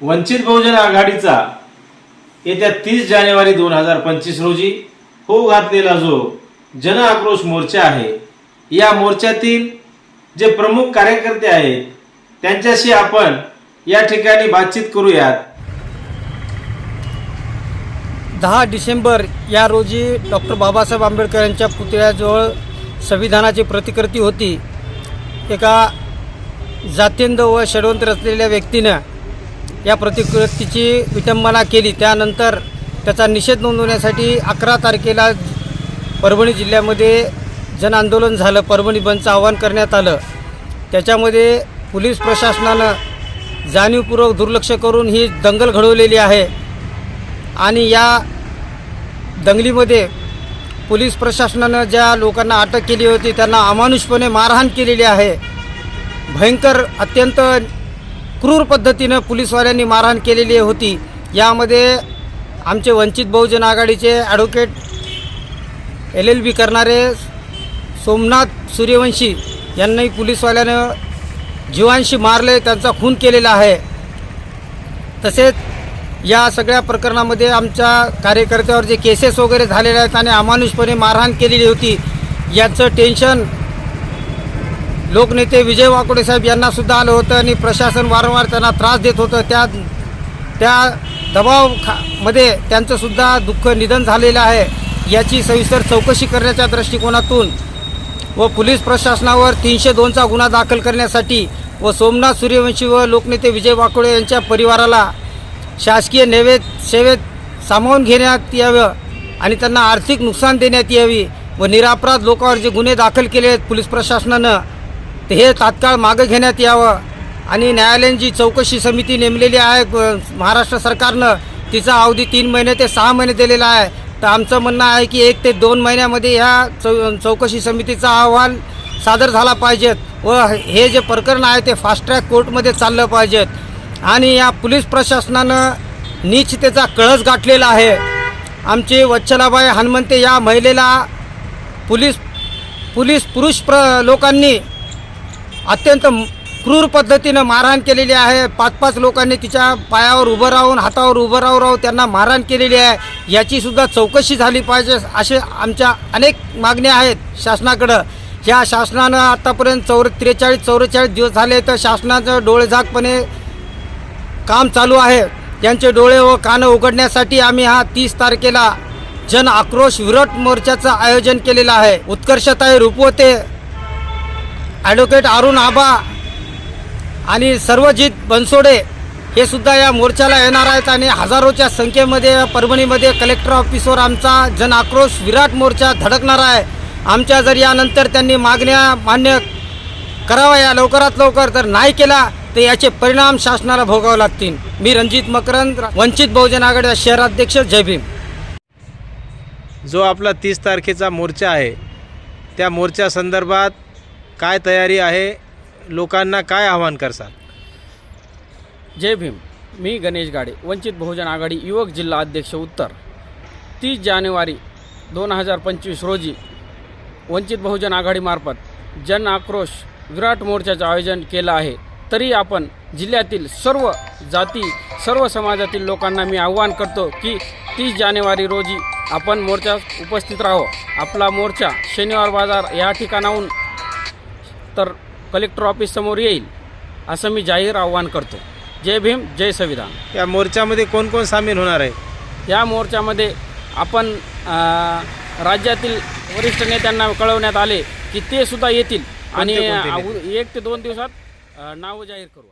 वंचित बहुजन आघाडीचा येत्या तीस जानेवारी दोन हजार पंचवीस रोजी होऊ घातलेला जो जन आक्रोश मोर्चा आहे या मोर्चातील जे प्रमुख कार्यकर्ते आहेत त्यांच्याशी आपण या ठिकाणी बातचीत करूयात. दहा डिसेंबर या रोजी डॉक्टर बाबासाहेब आंबेडकर यांच्या पुतळ्याजवळ संविधानाची प्रतिकृती होती. एका जातींद व षडवंत असलेल्या व्यक्तीनं या प्रतिकृतीची विटंबना केली. त्यानंतर त्याचा निषेध नोंदवण्यासाठी अकरा तारखेला परभणी जिल्ह्यामध्ये जनआंदोलन झालं. परभणी बंदचं आवाहन करण्यात आलं. त्याच्यामध्ये पोलीस प्रशासनानं जाणीवपूर्वक दुर्लक्ष करून ही दंगल घडवलेली आहे. आणि या दंगलीमध्ये पोलीस प्रशासनानं ज्या लोकांना अटक केली होती त्यांना अमानुषपणे मारहाण केलेली आहे. भयंकर अत्यंत क्रूर पद्धतीनं पोलीसवाल्यांनी मारहाण केलेली होती. यामध्ये आमचे वंचित बहुजन आघाडीचे ॲडव्होकेट एल एल बी करणारे सोमनाथ सूर्यवंशी यांनाही पोलीसवाल्यानं जीवांशी मारले त्यांचा खून केलेला आहे. तसेच या सगळ्या प्रकरणामध्ये आमच्या कार्यकर्त्यावर जे केसेस वगैरे झालेले आहेत आणि अमानुषपणे मारहाण केलेली होती याचं टेन्शन लोकनेते विजय वाकोडे साहेब यांना सुद्धा आलं होतं आणि प्रशासन वारंवार त्यांना त्रास देत होतं. त्या त्या दबाव खा मध्ये त्यांचंसुद्धा दुःख निधन झालेलं आहे. याची सविस्तर चौकशी करण्याच्या दृष्टिकोनातून व पोलीस प्रशासनावर तीनशे दोनचा गुन्हा दाखल करण्यासाठी व सोमनाथ सूर्यवंशी व लोकनेते विजय वाकोडे यांच्या परिवाराला शासकीय नेवेत सेवेत सामावून घेण्यात यावं आणि त्यांना आर्थिक नुकसान देण्यात यावी व निरापराध लोकांवर जे गुन्हे दाखल केले आहेत पोलीस प्रशासनानं तर हे तात्काळ मागं घेण्यात यावं. आणि न्यायालयीन जी चौकशी समिती नेमलेली आहे. महाराष्ट्र सरकारनं तिचा अवधी तीन महिने ते सहा महिने दिलेला आहे. तर आमचं म्हणणं आहे की एक ते दोन महिन्यामध्ये ह्या चौ चौकशी समितीचा अहवाल सादर झाला पाहिजेत व हे जे प्रकरण आहे ते फास्ट ट्रॅक कोर्टमध्ये चाललं पाहिजेत आणि या पोलीस प्रशासनानं नीचतेचा कळस गाठलेला आहे. आमचे वच्छलाबाई हनुमंते या महिलेला पोलीस पोलीस पुरुष प्र लोकांनी अत्यंत क्रूर पद्धतीनं मारहाण केलेली आहे. पाच पाच लोकांनी तिच्या पायावर उभं राहून हातावर उभं राहून राहून त्यांना मारहाण केलेली आहे. याचीसुद्धा चौकशी झाली पाहिजे असे आमच्या अनेक मागण्या आहेत शासनाकडं. ह्या शासनानं आत्तापर्यंत चौर त्रेचाळीस चौवेचाळीस दिवस झाले तर शासनाचं डोळेझाकपणे काम चालू आहे. त्यांचे डोळे व कानं उघडण्यासाठी आम्ही हा तीस तारखेला जन आक्रोश विरोध मोर्चाचं आयोजन केलेलं आहे. उत्कर्षताई रुपवते. ॲडव्होकेट अरुण आबा आणि सर्वजित बनसोडे हे सुद्धा या मोर्चाला येणार आहेत आणि हजारोच्या संख्येमध्ये परभणीमध्ये कलेक्टर ऑफिसवर आमचा जन आक्रोश विराट मोर्चा धडकणार आहे. आमच्या जर यानंतर त्यांनी मागण्या मान्य करावा या लवकरात लवकर तर नाही केला तर याचे परिणाम शासनाला भोगावे लागतील. मी रणजित मकरंद वंचित बहुजन आघाडी शहराध्यक्ष जय भीम. जो आपला तीस तारखेचा मोर्चा आहे त्या मोर्चा संदर्भात काय तयारी आहे? लोकांना काय आव्हान करसाल? जय भीम. मी गणेश गाडे वंचित बहुजन आघाडी युवक जिल्हा अध्यक्ष उत्तर. तीस जानेवारी दोन हजार पंचवीस रोजी वंचित बहुजन आघाडीमार्फत जन आक्रोश विराट मोर्चाचं आयोजन केलं आहे. तरी आपण जिल्ह्यातील सर्व जाती सर्व समाजातील लोकांना मी आव्हान करतो की तीस जानेवारी रोजी आपण मोर्चात उपस्थित राहो. आपला मोर्चा शनिवार बाजार या ठिकाणाहून तर कलेक्टर ऑफिससमोर येईल असं मी जाहीर आव्हान करतो. जय भीम जय संविधान. या मोर्चामध्ये कोण कोण सामील होणार आहे? या मोर्चामध्ये आपण राज्यातील वरिष्ठ नेत्यांना कळवण्यात आले की ते सुद्धा येतील. आणि एक ते दोन दिवसात नावं जाहीर करू